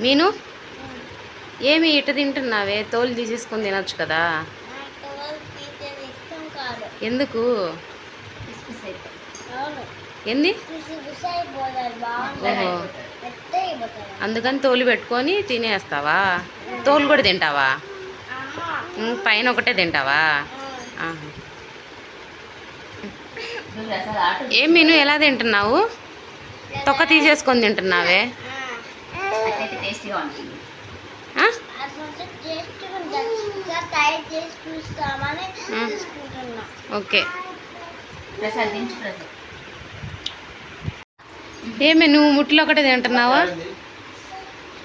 మీను? ఏమి ఇట తింటున్నావే? తోలు తీసేసుకొని తినొచ్చు కదా. ఎందుకు? ఏంది? అందుకని తోలు పెట్టుకొని తినేస్తావా? తోలు కూడా తింటావా? పైన ఒకటే తింటావా. ఏం మీను ఎలా తింటున్నావు? తొక్క తీసేసుకొని తింటున్నావే? ఓకే. ఏమి నువ్వు ముట్లో ఒకటే తింటున్నావా?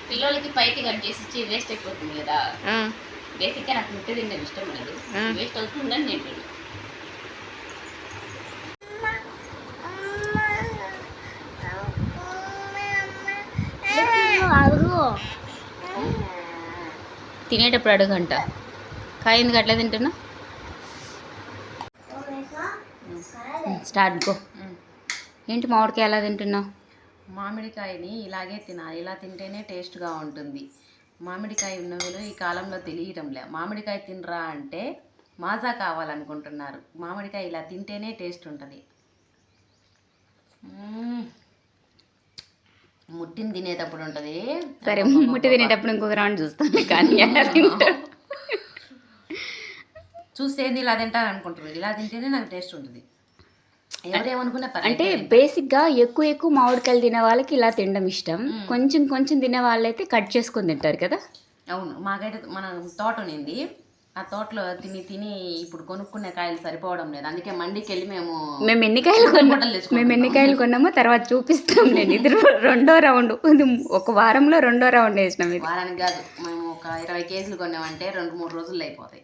పిల్లలకి పైకి కట్ చేసి ఇచ్చి వేస్ట్ అయిపోతుంది కదా. ఆ, బేసిక్గా నాకు ముట్ట తినడం ఇష్టం లేదు ఆ. వేస్ట్ అవుతుందని తింటున్నాను తినేటప్పుడు అడుగంట. కాయ ఎందుకు అట్లా తింటున్నా స్టార్ట్ గో. ఏంటి మామిడికాయ ఎలా తింటున్నావు? మామిడికాయని ఇలాగే తినాలి ఇలా తింటేనే టేస్ట్గా ఉంటుంది. మామిడికాయ ఉన్న విలువ ఈ కాలంలో తెలియటంలే మామిడికాయ తినరా అంటే మాజా కావాలనుకుంటున్నారు. మామిడికాయ ఇలా తింటేనే టేస్ట్ ఉంటుంది. ముట్టిని తినేటప్పుడు ఉంటుంది. సరే ముట్టి తినేటప్పుడు ఇంకొక రౌండ్ చూస్తాను. కానీ ఏంది ఇలా తింటారు అనుకుంటున్నారు ఇలా తింటేనే నాకు టేస్ట్ ఉంటుంది. అంటే. బేసిక్గా ఎక్కువ ఎక్కువ మామిడికాయలు తినే వాళ్ళకి ఇలా తినడం ఇష్టం. కొంచెం కొంచెం తినే వాళ్ళైతే కట్ చేసుకొని తింటారు కదా? అవును మాకైతే మన తోట ఉన్నింది ఆ తోటలో తిని తిని ఇప్పుడు కొనుక్కునే కాయలు సరిపోవడం లేదు. అందుకే మండికి వెళ్ళి మేము మేము ఎన్ని కాయలు కొన్నాం. మేము ఎన్ని కాయలు కొన్నామో తర్వాత చూపిస్తాం నేను ఇది రెండో రౌండ్. ఒక వారంలో రెండో రౌండ్ వేసినాం ఇది. వారానికి కాదు మేము ఒక ఇరవై కేజీలు కొన్నామంటే రెండు మూడు రోజుల్లో అయిపోతాయి.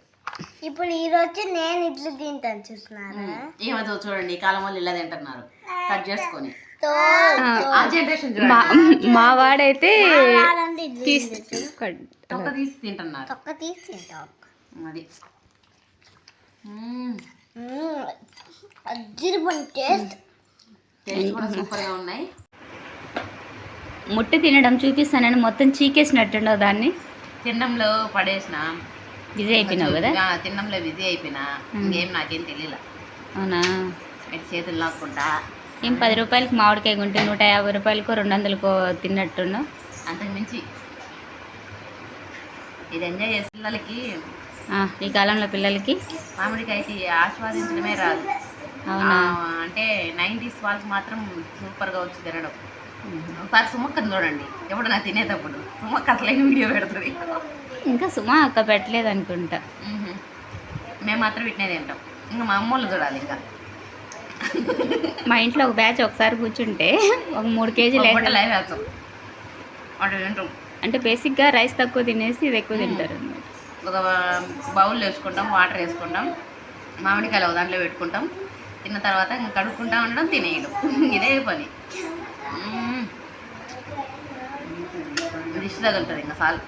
ఇప్పుడు ఈ రోజు నేను ఇడ్లీ తింటాను చూస్తున్నారా ఏమదో చూడండి ఈ కాలం వాళ్ళు ఇలా తింటున్నారు. కట్ చేసుకొని. మా వాడైతే తీసి కట్- తొక్క తీసి తింటున్నారు. తీసి తింటాం. అది. టేస్ట్. టేస్ట్ కూడా సూపర్గా ఉన్నాయి. ముట్టి తినడం చూపిస్తానని మొత్తం చీకేసినట్టుండవు దాన్ని? తినడంలో పడేసిన. బిజీ అయిపోయినావు కదా? తినడంలో బిజీ అయిపోయినా. ఇంకేం నాకేం తెలియలే అవునా? ఇటు చేతులు లాక్కుంటా. ఏం పది రూపాయలకి మామిడికాయ కొంటే నూట యాభై రూపాయలకో రెండు వందలకో తిన్నట్టున్నావు? అంతకు మించి. ఇది ఎంజాయ్ చేసే పిల్లలకి ఈ కాలంలో పిల్లలకి మామిడికాయకి ఆస్వాదించడమే రాదు. అవునా? అంటే నైంటీస్ వాళ్ళకి మాత్రం సూపర్గా వచ్చి తినడం. ఒకసారి సుమక్కని చూడండి. ఎప్పుడు నా తినేటప్పుడు. సుమక్క అసలైన వీడియో పెడుతుంది. ఇంకా సుమా అక్క పెట్టలేదు అనుకుంటా. మ్మ్. మాత్రం వీటినే తింటాం. ఇంకా మా అమ్మోళ్ళు చూడాలి ఇంకా. మా ఇంట్లో ఒక బ్యాచ్ ఒకసారి కూర్చుంటే ఒక మూడు కేజీలు అంటే బేసిక్గా రైస్ తక్కువ తినేసి ఇది ఎక్కువ తింటారు అన్నమాట. ఒక బౌల్ వేసుకుంటాం వాటర్ వేసుకుంటాం మామిడికాయలు ఒక దాంట్లో పెట్టుకుంటాం. తిన్న తర్వాత ఇంకా కడుక్కుంటా ఉండడం తినేయడం. ఇదే పని. మ్మ్. దిష్టి తగులుతుంది ఇంకా సాల్